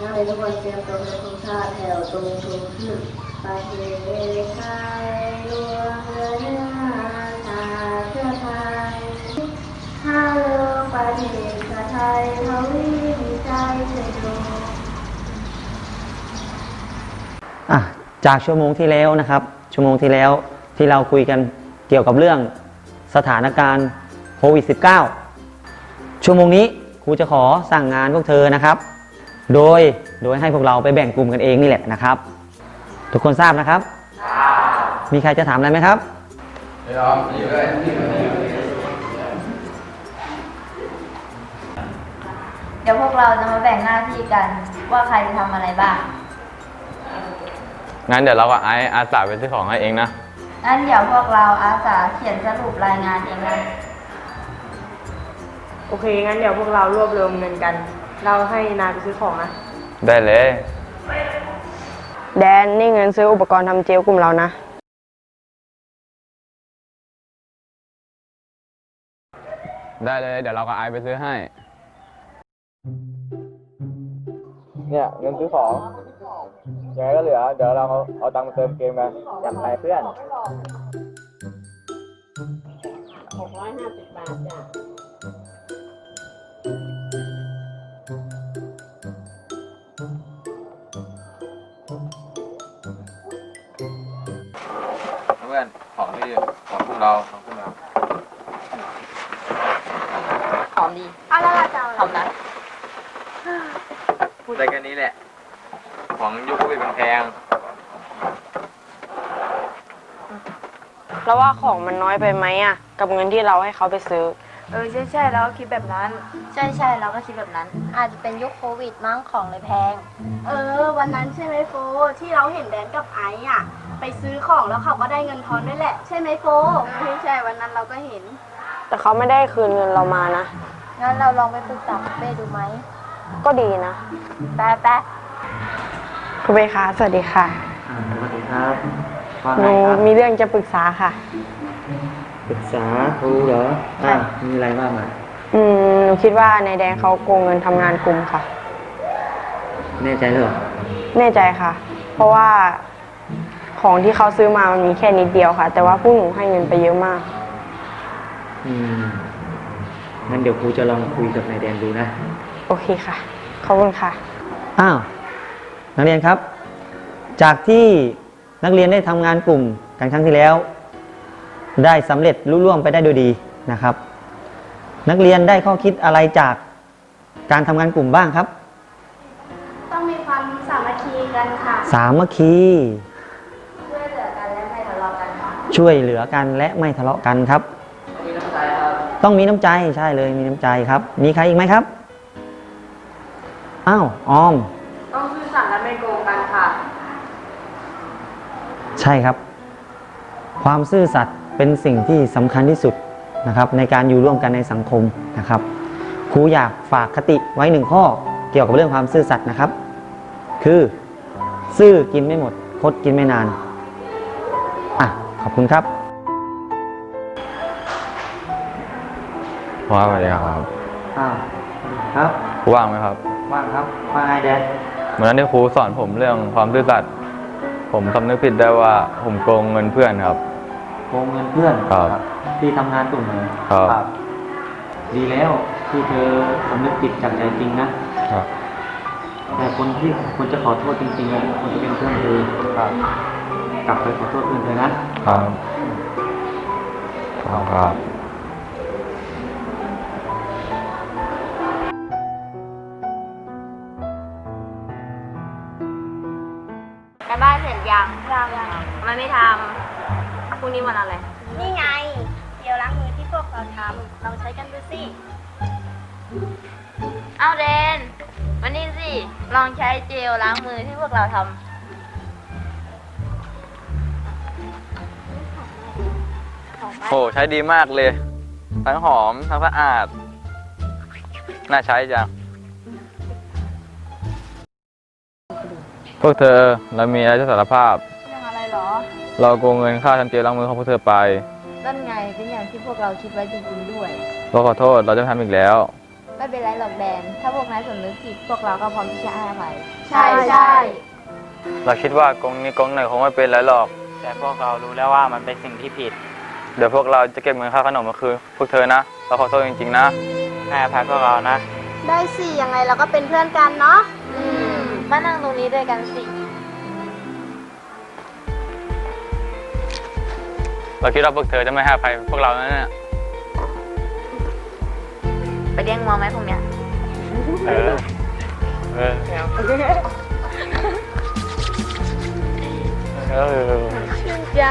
นักเรียนทุกคนเตรียมตัวเป็นคุณค่าแถวตรงชูขึ้นประเทศไทยรวมเรือเนื้อชาติเพื่อไทยข้าเรือประเทศไทยทวีมีใจเชิญชมอะจากชั่วโมงที่แล้วนะครับ ชั่วโมงที่แล้วที่เราคุยกันเกี่ยวกับเรื่องสถานการณ์โควิด -19 ชั่วโมงนี้ครูจะขอสั่งงานพวกเธอนะครับ โดยโดยให้พวกเราไปแบ่งกลุ่มกันเองนี่แหละนะครับ ทุกคนทราบนะครับ มีใครจะถามอะไรไหมครับเดี๋ยวพวกเราจะมาแบ่งหน้าที่กันว่าใครจะทำอะไรบ้าง งั้นเดี๋ยวเรากับไอซ์อาสาไปซื้อของให้เองนะ งั้นเดี๋ยวพวกเราอาสาเขียนสรุปรายงานเองนะ โอเค งั้นเดี๋ยวพวกเรารวบรวมเงินกัน เราให้นายไปซื้อของนะ ได้เลย แดนนี่เงินซื้ออุปกรณ์ทำเจลกลุ่มเรานะ ได้เลย เดี๋ยวเรากับไอซ์ไปซื้อให้ เนี่ยเงินซื้อของยังไงก็เหลือ เดี๋ยวเราเอาเอาตังค์มาเติมเกมกันจัดไปเพื่อนเพื่อน ของที่ของพวกเราของพวกเราหอมดีเอาละละจ้าหอมนะได้แค่นี้แหละ ของยุคโควิดมันแพงแล้วว่าของมันน้อยไปไหมอะ กับเงินที่เราให้เขาไปซื้อ เออใช่ใช่เราก็คิดแบบนั้น ใช่ใช่เราก็คิดแบบนั้น อาจจะเป็นยุคโควิดมั้งของเลยแพง เออ วันนั้นใช่ไหมโฟที่เราเห็นแดนกับไอซ์อะ ไปซื้อของแล้วเขาก็ได้เงินทอนด้วยแหละ ใช่ไหมโฟใช่ใช่วันนั้นเราก็เห็น แต่เขาไม่ได้คืนเงินเรามานะ งั้นเราลองไปปรึกษาคุณเป้ดูไหมก็ดีนะแป๊ะแป๊ะคุณเบคะสวัสดีค่ะสวัสดีครับว่าหไงนูครับมีเรื่องจะปรึกษาค่ะ ปรึกษาครูเหรออ่ามีอะไรว่ามาอืมหนูคิดว่านายแดงเขาโกงเงินทำงานกลุ่มค่ะ แน่ใจเลยเหรอแน่ใจค่ะ เพราะว่า ของที่เขาซื้อมามันมีแค่นิดเดียวค่ะ แต่ว่าพวกหนูให้เงินไปเยอะมาก อืมงั้นเดี๋ยวครูจะลองคุยกับนายแดนดูนะ โอเคค่ะ ขอบคุณค่ะ อ้าวนักเรียนครับ จากที่นักเรียนได้ทำงานกลุ่มกันครั้งที่แล้ว ได้สำเร็จลุล่วงไปได้โดยดีนะครับ นักเรียนได้ข้อคิดอะไรจากการทำงานกลุ่มบ้างครับ ต้องมีความสามัคคีกันค่ะ สามัคคี ช่วยเหลือกันและไม่ทะเลาะกันครับ ต้องมีน้ำใจใช่เลยมีน้ำใจครับ มีใครอีกไหมครับอ้าวออม ต้องซื่อสัตย์และไม่โกงกันค่ะ ใช่ครับ ความซื่อสัตย์เป็นสิ่งที่สำคัญที่สุดนะครับในการอยู่ร่วมกันในสังคมนะครับครูอยากฝากคติไว้หนึ่งข้อเกี่ยวกับเรื่องความซื่อสัตย์นะครับ คือ ซื่อกินไม่หมด คดกินไม่นาน อะขอบคุณครับว่าสวัสดีครับอ้าวครับว่างไหมครับ ว่างครับว่าไงแดนวันนั้นที่ครูสอนผมเรื่องความซื่อสัตย์ผมสำนึกผิดได้ว่าผมโกงเงินเพื่อนครับโกงเงินเพื่อนครับที่ทำงานกลุ่มเลยครับดีแล้วที่เธอสำนึกผิดจากใจจริงนะครับแต่คนที่ควรจะขอโทษจริงๆอะควรจะเป็นเพื่อนเธอครับ กลับไปขอโทษเพื่อนเธอนะครับครับครับกันบ้านเสร็จยังยังทำไมไม่ทำพรุ่งนี้วันอะไร นี่ไง เดี๋ยวล้างมือที่พวกเราทำเราใช้กันดูสิ เอาเดนวันนี้สิ ลองใช้เจลล้างมือที่พวกเราทำ โหใช้ดีมากเลย ทั้งหอม ทั้งสะอาด น่าใช้จัง พวกเธอเรามีอะไรจะสารภาพ เรื่องอะไรหรอ เราโกงเงินค่าทำเจลล้างมือของพวกเธอไป นั่นไงเป็นอย่างที่พวกเราคิดไว้จริงๆด้วย เราขอโทษเราจะไม่ทำอีกแล้ว ไม่เป็นไรหรอกแดน ถ้าพวกนายสำนึกผิดพวกเราก็พร้อมที่จะให้อภัยใช่ใช่ เราคิดว่ากงนี้กงหน่อยคงไม่เป็นไรหรอก แต่พวกเรารู้แล้วว่ามันเป็นสิ่งที่ผิด เดี๋ยวพวกเราจะเก็บเงินค่าขนมมาคืนพวกเธอนะ เราขอโทษจริงๆนะให้อภัยพวกเรานะ ได้สิยังไงเราก็เป็นเพื่อนกันเนาะอืมมานั่งตรงนี้ด้วยกันสิ เราคิดว่าพวกเธอจะไม่ให้อภัยพวกเรานะเนี่ยไปเลี้ยงมอไหมพวกเนี้ย เออ เออเออ ชื่นใจ